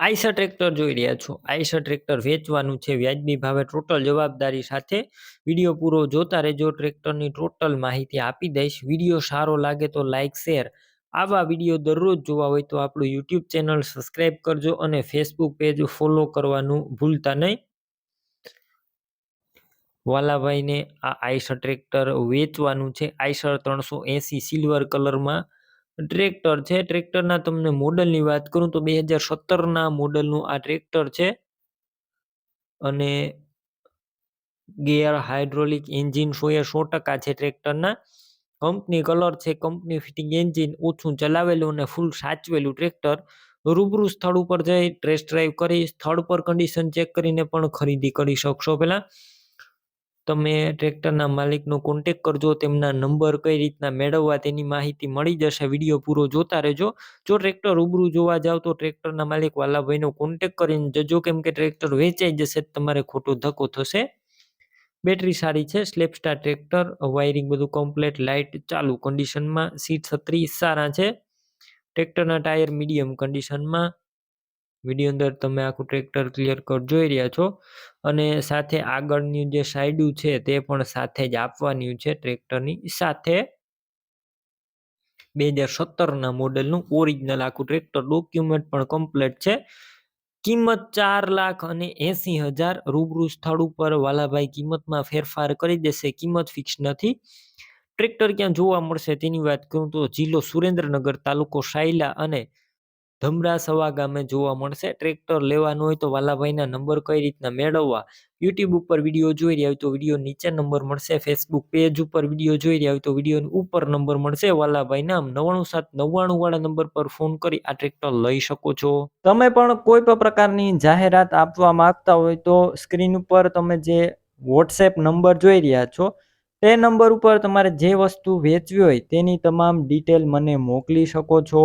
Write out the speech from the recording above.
Eicher tractor જોઈ રહ્યા છો. આઈસર ટ્રેક્ટર વેચવાનું છે. વ્યાજબી ભાવે ટોટલ જવાબદારી સાથે વીડિયો પૂરો જોતા રહેજો. ટ્રેક્ટરની ટોટલ માહિતી આપી દઈશ. વીડિયો સારો લાગે તો લાઇક શેર આવા વીડિયો દરરોજ જોવા હોય તો આપણું યુટ્યુબ ચેનલ સબસ્ક્રાઈબ કરજો અને ફેસબુક પેજ ફોલો કરવાનું ભૂલતા નહીં. વાલાભાઈને આ આઈસર ટ્રેક્ટર વેચવાનું છે. આઈસર ત્રણસો એંસી સિલ્વર કલરમાં ટ્રેક્ટર છે. ટ્રેક્ટરના તમને મોડલની વાત કરું તો બે હજાર સત્તરના મોડલનું આ ટ્રેક્ટર છે. અને ગેર હાઇડ્રોલિક એન્જિન સો એ સો ટકા છે ટ્રેક્ટરના. કંપની કલર છે, કંપની ફિટિંગ એન્જિન ઓછું ચલાવેલું અને ફૂલ સાચવેલું ટ્રેક્ટર. રૂબરૂ સ્થળ ઉપર જઈ, ટેસ્ટ ડ્રાઈવ કરી, સ્થળ પર કન્ડિશન ચેક કરીને પણ ખરીદી કરી શકશો પહેલાં. તમે ટ્રેક્ટરના માલિકનો કોન્ટેક કરજો, તેમના નંબર કઈ રીતના મેળવવા તેની માહિતી મળી જશે વીડિયો પૂરો જોતા રહેજો. જો ટ્રેક્ટર રૂબરૂ જોવા જાવ તો ટ્રેક્ટરના માલિક વાલાભાઈનો કોન્ટેક કરીને જજો, કેમ કે ટ્રેક્ટર વેચાઈ જશે, તમારે ખોટો ધક્કો થશે. બેટરી સારી છે સ્લેપસ્ટાર ટ્રેક્ટર વાયરિંગ બધું કમ્પ્લેટ લાઇટ ચાલુ કન્ડિશનમાં સીટ છત્રી સારા છે. ટ્રેક્ટરના ટાયર મીડિયમ કન્ડિશનમાં વીડિયો અંદર તમે આખું ટ્રેક્ટર ક્લિયર કટ જોઈ રહ્યા છો. અને સાથે આગળની જે સાઈડું છે તે પણ સાથે જ આપવાની છે ટ્રેક્ટરની સાથે બે હજાર સત્તરના મોડેલનું ઓરિજિનલ આખું ટ્રેક્ટર ડોક્યુમેન્ટ પણ કમ્પ્લીટ છે. કિંમત ચાર લાખ અને એંસી હજાર રૂબરૂ સ્થળ ઉપર વાલાભાઈ કિંમતમાં ફેરફાર કરી દેશે, કિંમત ફિક્સ નથી. ટ્રેક્ટર ક્યાં જોવા મળશે તેની વાત કરું તો જિલ્લો સુરેન્દ્રનગર તાલુકો સાયલા અને ધમરા સવા ગામે જોવા મળશે. ટ્રેક્ટર લેવાનું હોય તો વાલાભાઈના નંબર કઈ રીતના મેળવવા? યુટ્યુબ ઉપર વીડિયો જોઈ રહ્યા હોય તો વીડિયો નીચે નંબર મળશે. ફેસબુક પેજ ઉપર વીડિયો જોઈ રહ્યા હોય તો વીડિયો ઉપર નંબર મળશે. વાલાભાઈના નવાણું સાત નવ્વાણું વાળા નંબર પર ફોન કરી આ ટ્રેક્ટર લઈ શકો છો. તમે પણ કોઈ પણ પ્રકારની જાહેરાત આપવા માંગતા હોય તો સ્ક્રીન ઉપર તમે જે વોટ્સએપ નંબર જોઈ રહ્યા છો, તે નંબર ઉપર તમારે જે વસ્તુ વેચવી હોય તેની તમામ ડિટેલ મને મોકલી શકો છો.